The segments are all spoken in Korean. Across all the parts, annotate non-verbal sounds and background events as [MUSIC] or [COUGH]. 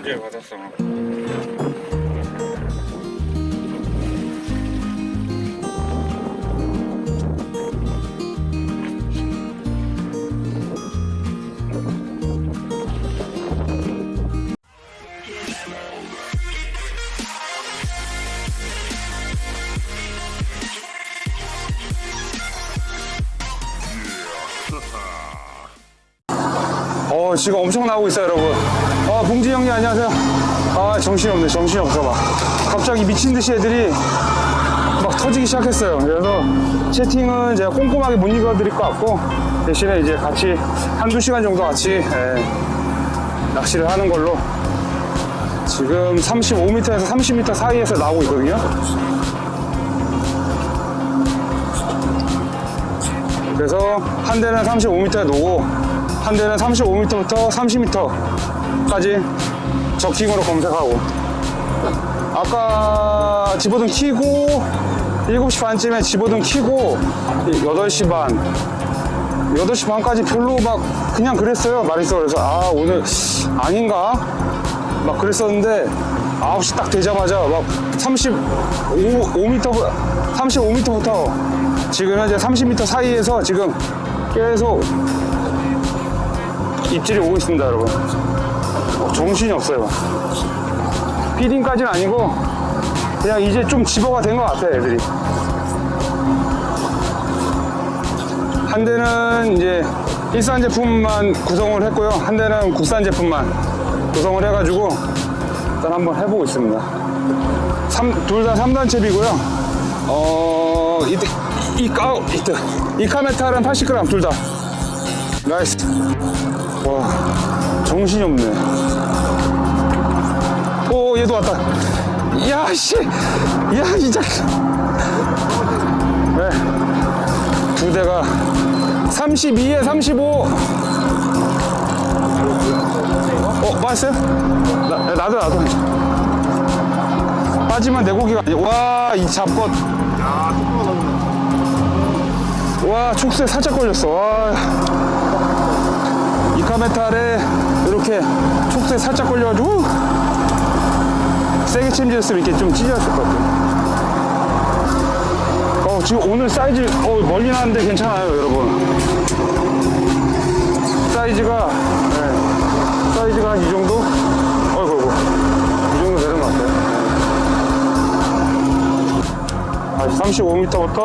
문제 받았어. 어, 지금 엄청 나오고 있어요, 여러분. 아, 봉지 형님, 안녕하세요. 아, 정신이 없네, 정신이 없어, 봐. 갑자기 미친 듯이 애들이 막 터지기 시작했어요. 그래서 채팅은 제가 꼼꼼하게 못 읽어드릴 것 같고, 대신에 이제 같이 한두 시간 정도 같이, 예, 낚시를 하는 걸로. 지금 35m에서 30m 사이에서 나오고 있거든요. 그래서 한 대는 35m에 놓고 한 대는 35m부터 30m 까지 저킹으로 검색하고. 아까 집어등 키고 7시 반쯤에 집어등 키고 8시 반. 8시 반까지 별로 막 그냥 그랬어요. 마리서 그래서 아 오늘 아닌가? 막 그랬었는데 9시 딱 되자마자 막 35, 5m, 35m부터 지금 현재 30m 사이에서 지금 계속 입질이 오고 있습니다, 여러분. 어, 정신이 없어요. 피딩까지는 아니고 그냥 이제 좀 집어가 된 것 같아, 애들이. 한 대는 이제 일산 제품만 구성을 했고요. 한 대는 국산 제품만 구성을 해가지고 일단 한번 해보고 있습니다. 둘 다 3단첩이고요. 어, 이때, 이, 까, 이 카메탈은 80g 둘 다. 나이스. 와, 정신이 없네. 오, 얘도 왔다. 야, 씨. 야, 이 자식. 네. 두 대가 32에 35. 어, 맞았어요? 나, 나도, 나도. 빠지면 내 고기가 아니야. 와, 이 잡것. 와, 촉수에 살짝 걸렸어. 와. 이카메탈에 이렇게 촉수에 살짝 걸려가지고 세게 챔질했으면 이렇게 좀 찢어졌을 것 같아요. 어, 지금 오늘 사이즈 어, 멀리 나는데 괜찮아요, 여러분. 사이즈가 네, 사이즈가 한 이 정도? 어이구, 어이구. 이 정도 되는 것 같아요. 아, 35m부터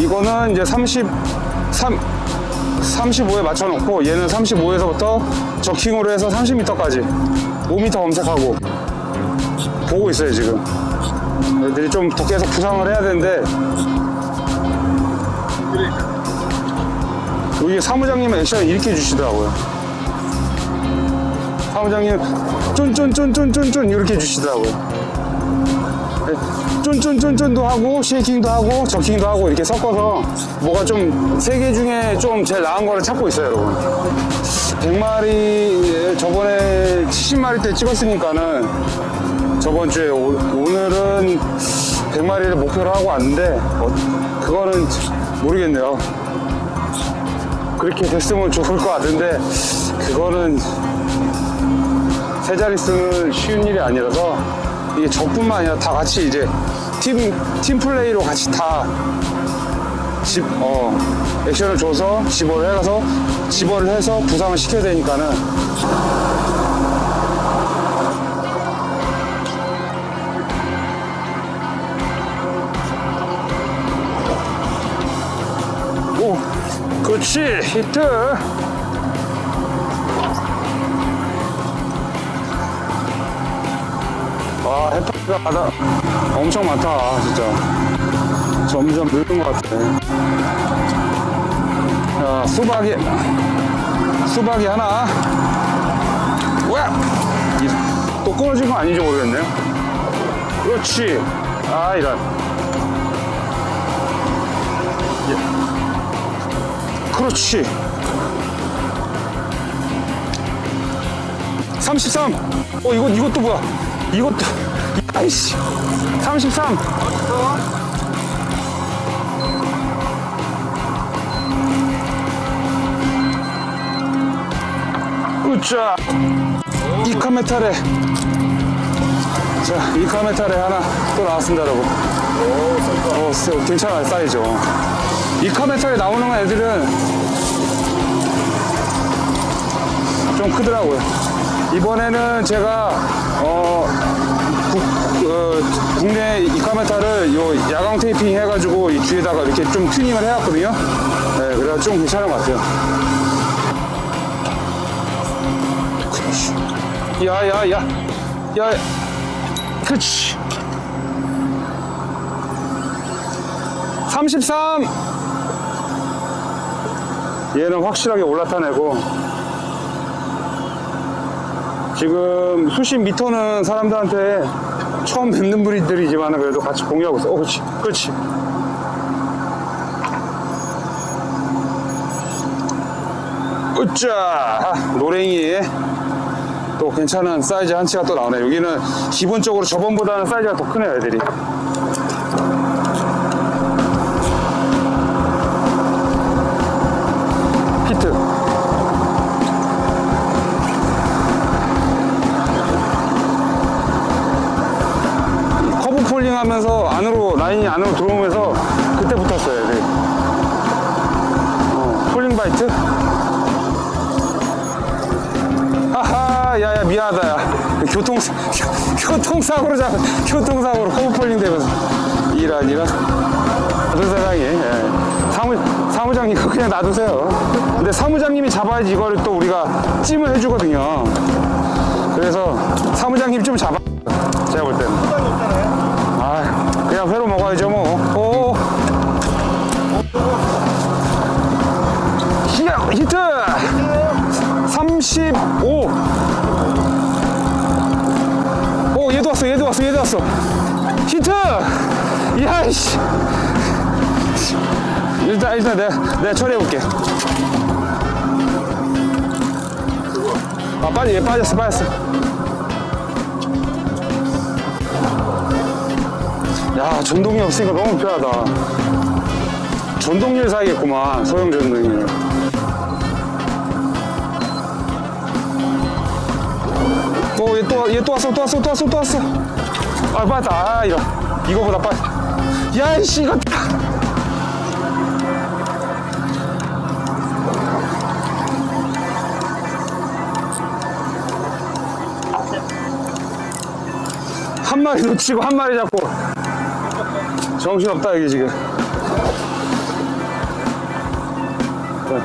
이거는 이제 33 35에 맞춰놓고 얘는 35에서부터 저킹으로 해서 30m까지 5m 검색하고 보고 있어요 지금. 애들이 좀더 계속 부상을 해야 되는데. 여기 사무장님은 액션을 이렇게 주시더라고요. 사무장님 쫀쫀쫀쫀쫀쫀 이렇게 해주시더라고요 쫀쫀쫀쫀도 하고 쉐이킹도 하고 저킹도 하고 이렇게 섞어서 뭐가 좀 세 개 중에 좀 제일 나은 거를 찾고 있어요 여러분. 100마리 저번에 70마리 때 찍었으니까는 저번 주에 오, 오늘은 100마리를 목표로 하고 왔는데 어, 그거는 모르겠네요. 그렇게 됐으면 좋을 것 같은데 그거는 세 자릿수는 쉬운 일이 아니라서 이게 저뿐만 아니라 다 같이 이제 팀, 팀 플레이로 같이 다 집, 어, 액션을 줘서 집어를 해가서 집어를 해서 부상을 시켜야 되니까는 오, 그렇지, 히트. 와, 해파리가 많아. 엄청 많다, 진짜. 점점 늘는 것 같아. 자, 수박이, 수박이 하나. 뭐야? 이- 또 끊어진 거 아닌지 모르겠네요. 그렇지. 아, 이런. 예. 그렇지. 33. 어, 이거, 이것도 뭐야? 이것도. 아이씨. 33. 으쌰. 이카메타레. 자, 이카메타레 하나 또 나왔습니다, 여러분. 어, 세- 괜찮아요, 사이즈. 이카메타레 나오는 애들은 좀 크더라고요. 이번에는 제가, 어, 국, 어, 국내 이카메타를 요 야광 테이핑 해가지고 이 뒤에다가 이렇게 좀 튜닝을 해왔거든요. 네, 그래서 좀 괜찮은 것 같아요. 야, 야, 야. 야, 그렇지. 33! 얘는 확실하게 올라타내고, 지금 수십 미터는 사람들한테 처음 뵙는 분들이지만 그래도 같이 공유하고 있어. 어, 그렇지. 그렇지. 으쌰! 아, 노랭이. 또 괜찮은 사이즈 한 치가 또 나오네. 여기는 기본적으로 저번보다는 사이즈가 더 크네요, 애들이. 미안하다 야. 교통 교통사고로 잡 교통사고로 커브폴링 되면서 이란 이란. 그 세상에 예. 사무 사무장님 그거 그냥 놔두세요. 근데 사무장님이 잡아야지 이거를 또 우리가 찜을 해주거든요. 그래서 사무장님 좀 잡아. 제가 볼 때는. 아, 그냥 회로 먹어야죠 뭐. 오. 히트. 35. 얘도 왔어, 얘도 왔어, 얘도 왔어. 히트! 야이씨. 일단, 일단 내가, 내가 처리해 볼게. 아, 빠지, 얘 빠졌어, 빠졌어. 야, 전동이 없으니까 너무 편하다. 전동일 사야겠구만, 소형 전동일. 어, 얘 또, 얘 또 왔어, 또 왔어, 또 왔어, 또 왔어. 아, 빠졌다. 아, 이런. 이거보다 빠졌. 야, 이씨, 이거. 한 마리 놓치고 한 마리 잡고. 정신없다, 여기 지금. 네.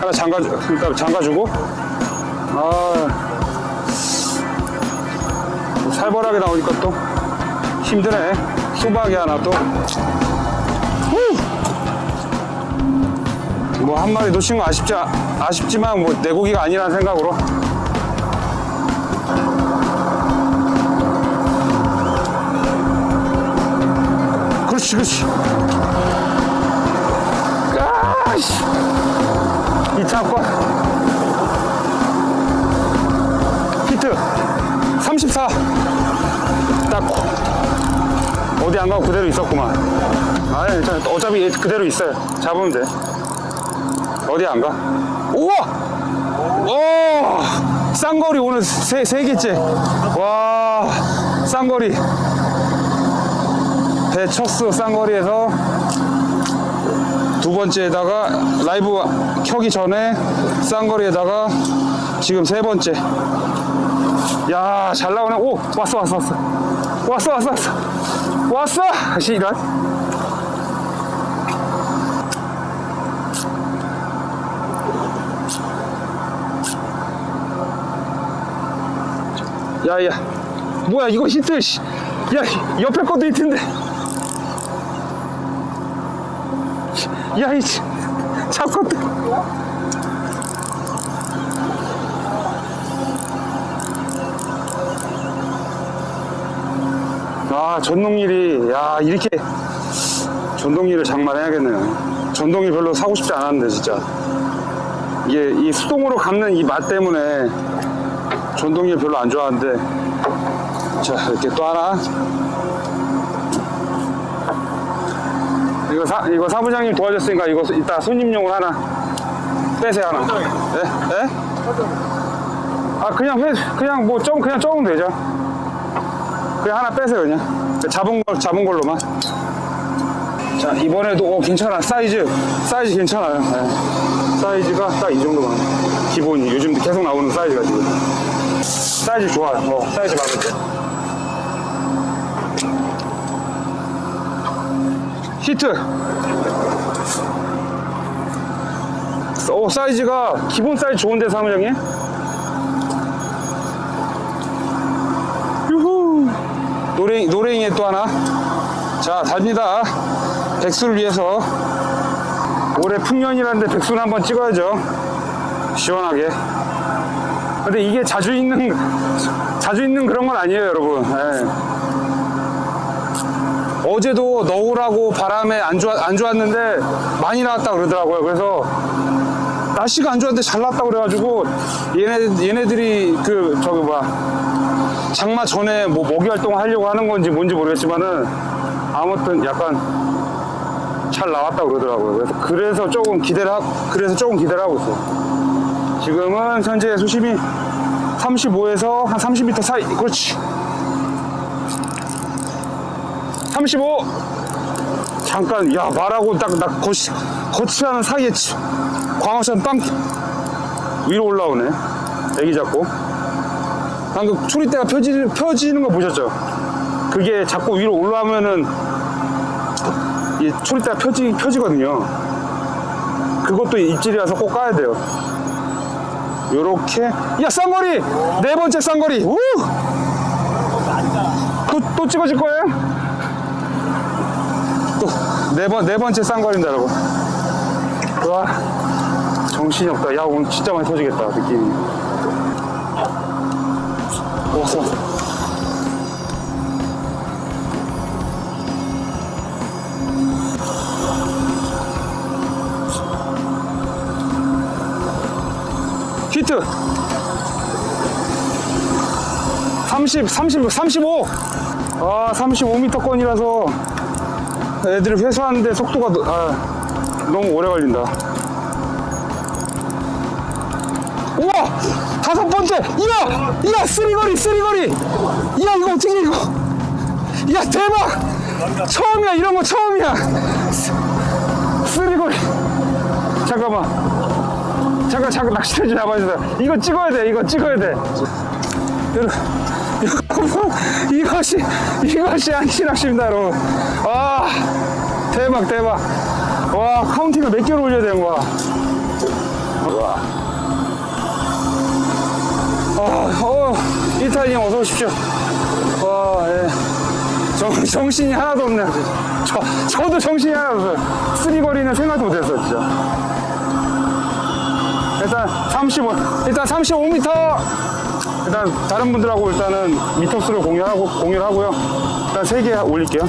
하나 잠가, 일단 잠가주고. 아. 살벌하게 나오니까 또 힘드네. 수박이 하나 또. 뭐한 마리 놓친 거 아쉽지, 아쉽지만 뭐 내 고기가 아니라는 생각으로. 그렇지, 그렇지. 아씨. 이 차권. 히트 34. 딱 어디 안 가고 그대로 있었구만. 아, 괜찮아. 어차피 얘 그대로 있어요. 잡으면 돼. 어디 안 가? 우와! 오! 쌍거리 오늘 세, 세 개째. 와, 쌍거리. 배 쳤어, 쌍거리에서. 두 번째에다가 라이브 켜기 전에 쌍거리에다가 지금 세 번째. 야, 잘 나오네. 오, 왔어, 왔어, 왔어. 왔어, 왔어, 왔어. 왔어! 다시 이런. 야, 야. 뭐야, 이거 씨. 야, 옆에 것도 히트인데. 야, 이, 잡것 아, 전동일이, 야, 이렇게 전동일을 장만해야겠네요. 전동일 별로 사고 싶지 않았는데, 진짜. 이게 이 수동으로 감는 이 맛 때문에 전동일 별로 안 좋아하는데. 자, 이렇게 또 하나. 이거 사, 이거 사부장님 도와줬으니까 이거 이따 손님용으로 하나 빼세요, 하나. 예? 예? 아 그냥 회 그냥 뭐 좀 그냥 조금 되죠. 그냥 하나 빼세요 그냥 잡은 걸 잡은 걸로만. 자 이번에도 오, 괜찮아 사이즈 사이즈 괜찮아요. 네. 사이즈가 딱 이 정도만 기본이 요즘 계속 나오는 사이즈가 지금 사이즈 좋아요. 어, 사이즈 마음에. 히트. 오 사이즈가 기본 사이즈 좋은데 사무장님? 노랭 노랭이에 또 하나? 자 달립니다. 백수를 위해서. 올해 풍년이라는데 백수는 한번 찍어야죠. 시원하게. 근데 이게 자주 있는 자주 있는 그런 건 아니에요 여러분. 예. 어제도 너울하고 바람에 안, 좋아, 안 좋았는데 많이 나왔다 그러더라고요. 그래서 날씨가 안 좋았는데 잘 나왔다 그래가지고 얘네, 얘네들이 그 저기 뭐야 장마 전에 뭐 먹이 활동 하려고 하는 건지 뭔지 모르겠지만은 아무튼 약간 잘 나왔다 그러더라고요. 그래서 그래서 조금 기대를 하, 그래서 조금 기대를 하고 있어. 지금은 현재 수심이 35에서 한 30m 사이. 그렇지. 35. 잠깐 야 말하고 딱나 거치 거치하는 사이에 치- 광어처럼 빵 위로 올라오네. 애기 잡고. 방금 초리대가 펴지, 펴지는 거 보셨죠? 그게 자꾸 위로 올라오면은 이 초리대가 펴지, 펴지거든요. 그것도 입질이라서 꼭 까야 돼요. 요렇게. 야, 쌍거리! 네 번째 쌍거리! 우! 또, 또 찍어줄 거예요? 또, 네 번, 네 번째 쌍거리입니다, 여러분. 와, 정신이 없다. 야, 오늘 진짜 많이 터지겠다, 느낌이. 왔어, 왔어. 히트! 30, 30, 35! 아, 35m권이라서 애들을 회수하는데 속도가 너- 아, 너무 오래 걸린다. 우와! 다섯 번째! 이야! 이야! 쓰리거리! 쓰리거리! 이야! 이거 어떻게 이거! 이야! 대박! 처음이야! 이런 거 처음이야! 쓰- 쓰리거리! 잠깐만. 잠깐, 잠깐 낚싯대 좀 잡아주세요. 이거 찍어야 돼. 이거 찍어야 돼. 이것이, 이것이 안치 낚시입니다, 여러분. 아, 대박, 대박. 와, 카운팅을 몇 개를 올려야 되는 거야. 와. 형 어서 오십시오. 와, 예. 정, 정신이 하나도 없네. 저, 저도 정신이 하나도 없어요. 쓰리거리는 생각도 못했어, 진짜. 일단 35, 일단 35m. 일단 다른 분들하고 일단은 미터 수를 공유하고, 공유를 하고요. 일단 3개 올릴게요.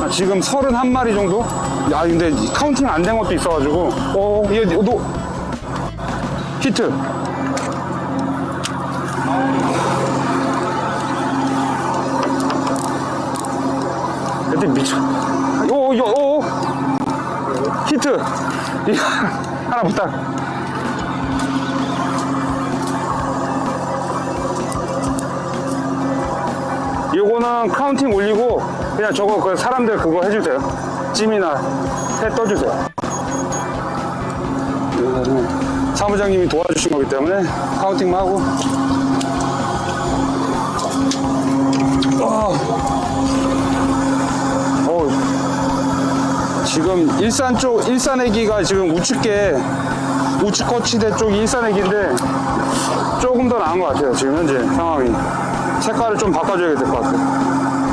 아, 지금 31마리 정도? 야, 근데 카운팅 안 된 것도 있어가지고. 어, 얘, 너. 히트. 그때 미쳐. 오, 요, 오. 히트. 하나 부탁. 요거는 카운팅 올리고 그냥 저거 그 사람들 그거 해주세요. 찜이나 해 떠주세요. 이거는 사무장님이 도와주신 거기 때문에 카운팅만 하고. 어, 지금 일산 쪽 일산 애기가 지금 우측계 우측 거치대 쪽이 일산 애기인데 조금 더 나은 것 같아요 지금 현재 상황이. 색깔을 좀 바꿔줘야 될 것 같아요.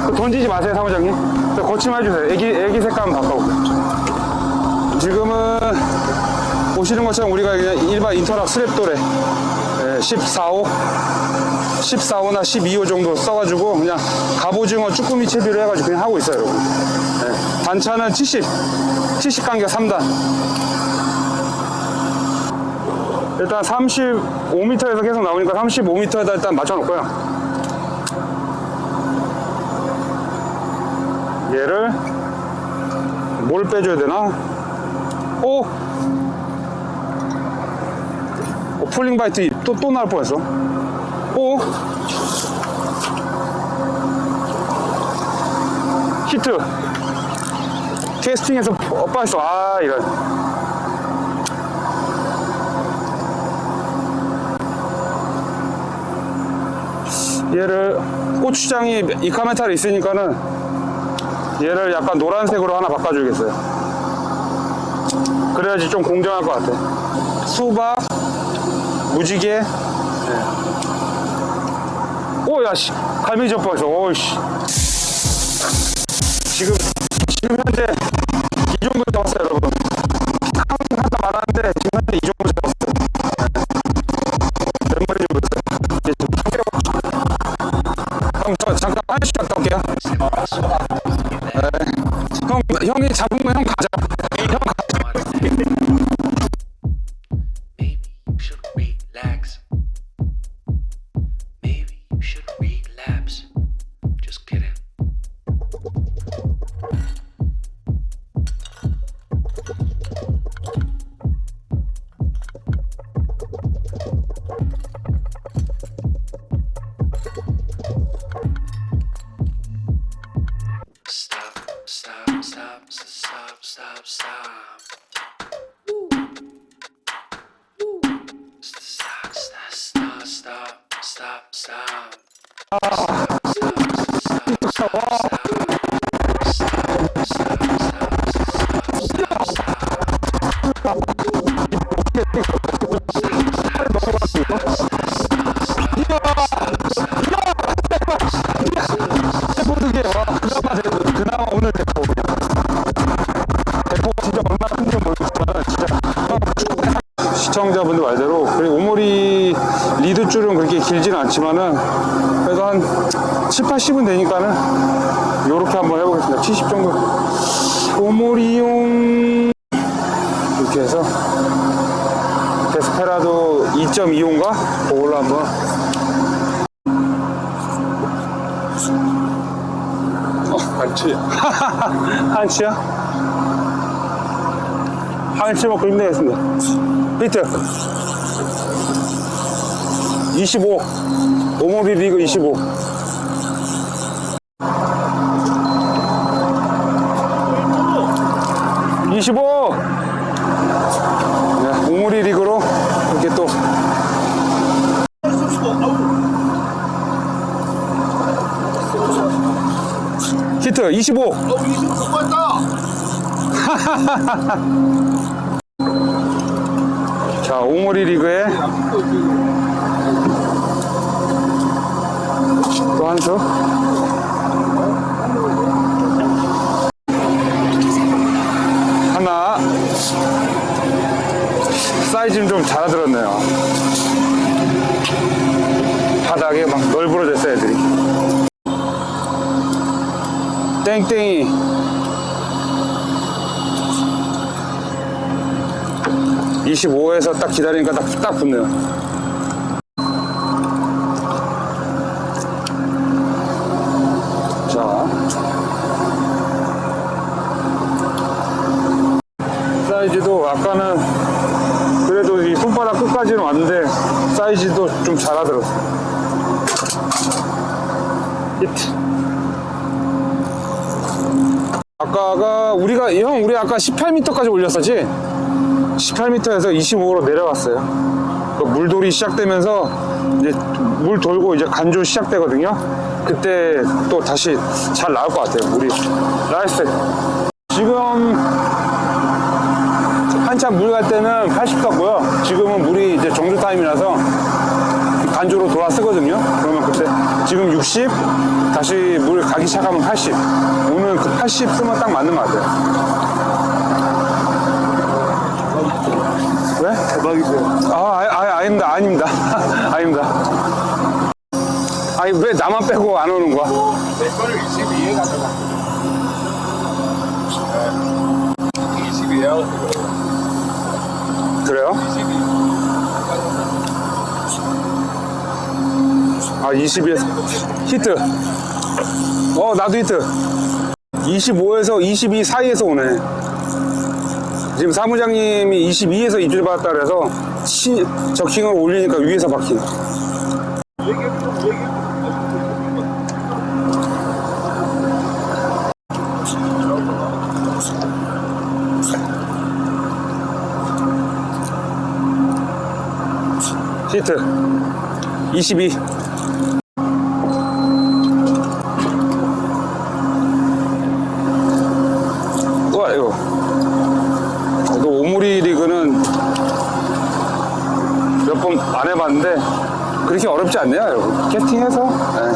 그거 던지지 마세요 사무장님. 저 거치만 해주세요. 애기 애기 색깔 한번 바꿔볼게요. 지금은 보시는 것처럼 우리가 일반 인터락 스랩돌에 14호 14호나 12호 정도 써가지고 그냥 갑오징어 쭈꾸미 채비로 해가지고 그냥 하고 있어요 여러분. 네. 단차는 70 70 간격 3단. 일단 35m에서 계속 나오니까 35m에다 일단 맞춰놓고요 얘를 뭘 빼줘야 되나? 오 폴링 바이트 또, 또 나올 뻔했어. 오? 히트. 캐스팅에서 어, 빠졌어. 아, 이런. 얘를 고추장이 이 카메타에 있으니까는 얘를 약간 노란색으로 하나 바꿔주겠어요. 그래야지 좀 공정할 것 같아. 수박, 무지개. 네. 오, 야, 씨. 갈매기 젖버렸어. 오, 씨. 지금, 지금 현재 이 정도 잡았어요, 여러분. 한, 한다 말하는데 지금 현재 이 정도 잡았어요. 몇 마리 정도 됐어요? 이제 좀 형, 저 잠깐 한시 갔다 올게요. 네. 형, 형이 잡으면 형 가자. Stop, stop, stop. 않지만은, 그래도 한 7, 80은 되니까는, 요렇게 한번 해보겠습니다. 70 정도. 오모리용, 이렇게 해서, 데스페라도 2.25인가? 그걸로 한번. 한치. 한치야? 한치 먹고 힘내겠습니다. 히트. 25. 오모비 리그 25. (25) 네, 오모리 리그로 이렇게 또 히트 25 [LAUGHS] 자, 오모리 리그에 또한 수. 하나. 사이즈는 좀 잘아들었네요. 바닥에 막 널브러졌어요, 애들이. 땡땡이. (25에서) 딱 기다리니까 딱, 딱 붙네요 자 사이즈도 아까는 그래도 이 손바닥 끝까지는 왔는데 사이즈도 좀 잘하더라고 히트. 아까가 우리가 형 우리 아까 18m까지 올렸었지? 18m에서 25로 내려갔어요. 그 물돌이 시작되면서 이제 물 돌고 이제 간조 시작되거든요. 그때 또 다시 잘 나올 것 같아요 물이. 나이스. 지금 한참 물 갈 때는 80 같고요 지금은 물이 이제 정조 타임이라서 간조로 돌아 쓰거든요. 그러면 그때 지금 60 다시 물 가기 시작하면 80. 오늘 그 80 쓰면 딱 맞는 것 같아요. 왜? 대박이세요. 아, 아, 아 아닙니다, 아닙니다, [LAUGHS] 아닙니다. 아니 왜 나만 빼고 안 오는 거야? 내 거를 22에 가져가. 22에요. 그래요? 22. 아 20에서 히트. 어 나도 히트. 25에서 22 사이에서 오네. 지금 사무장님이 22에서 입질 받았다 그래서 시, 저킹을 올리니까 위에서 박힌. 히트 22 우와 이거 또 오므리 리그는 몇 번 안 해봤는데 그렇게 어렵지 않네요 여러분. 캐스팅해서? 네.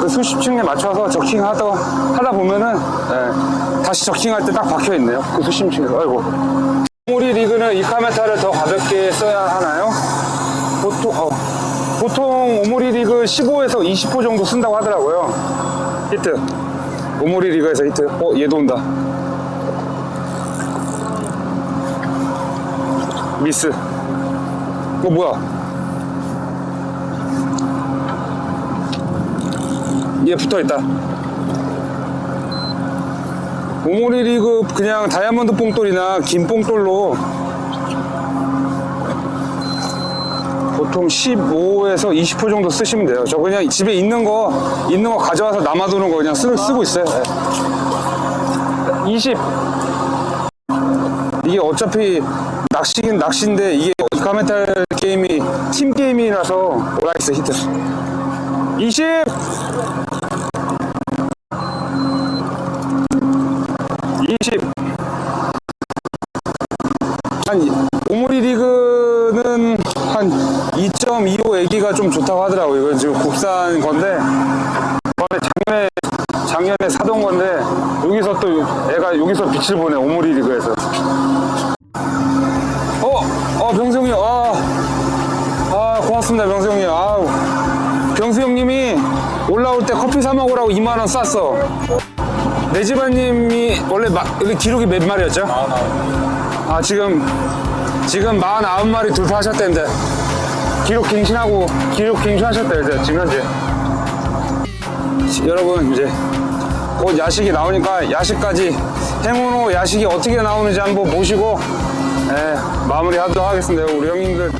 그 수십 층에 맞춰서 저킹 하다, 하다 보면은 네. 다시 저킹할 때 딱 박혀 있네요. 그 수십 층에서. 아이고 리그는 이 카메타를 더 가볍게 써야 하나요? 보통 어, 보통 오므리 리그 15에서 20호 정도 쓴다고 하더라고요. 히트. 오므리 리그에서 히트. 어 얘도 온다. 미스. 어 뭐야? 얘 붙어있다. 오모리 리그 그냥 다이아몬드 뽕돌이나 긴 뽕돌로 보통 15에서 20호 정도 쓰시면 돼요. 저 그냥 집에 있는 거 있는 거 가져와서 남아두는 거 그냥 쓰, 쓰고 있어요. 네. 20 이게 어차피 낚시긴 낚시인데 이게 카메탈 게임이 팀 게임이라서 오라이스 히트? 20 20 2.25 애기가 좀 좋다고 하더라고요 이건 지금 국산 건데 작년에 작년에 사던 건데 여기서 또 애가 여기서 빛을 보네 오모리 리그에서 어, 어, 병수 형님, 아, 아, 고맙습니다, 병수 형님. 아, 병수 형님이 올라올 때 커피 사 먹으라고 2만 원 쌌어. 내 집안님이 원래 마, 여기 기록이 몇 마리였죠? 아, 지금 지금 49마리 돌파하셨대는데 기록 갱신하고 기록 갱신하셨대요, 이제 지금 현재. 여러분 이제 곧 야식이 나오니까 야식까지 행운호 야식이 어떻게 나오는지 한번 보시고 예, 마무리하도록 하겠습니다. 우리 형님들 또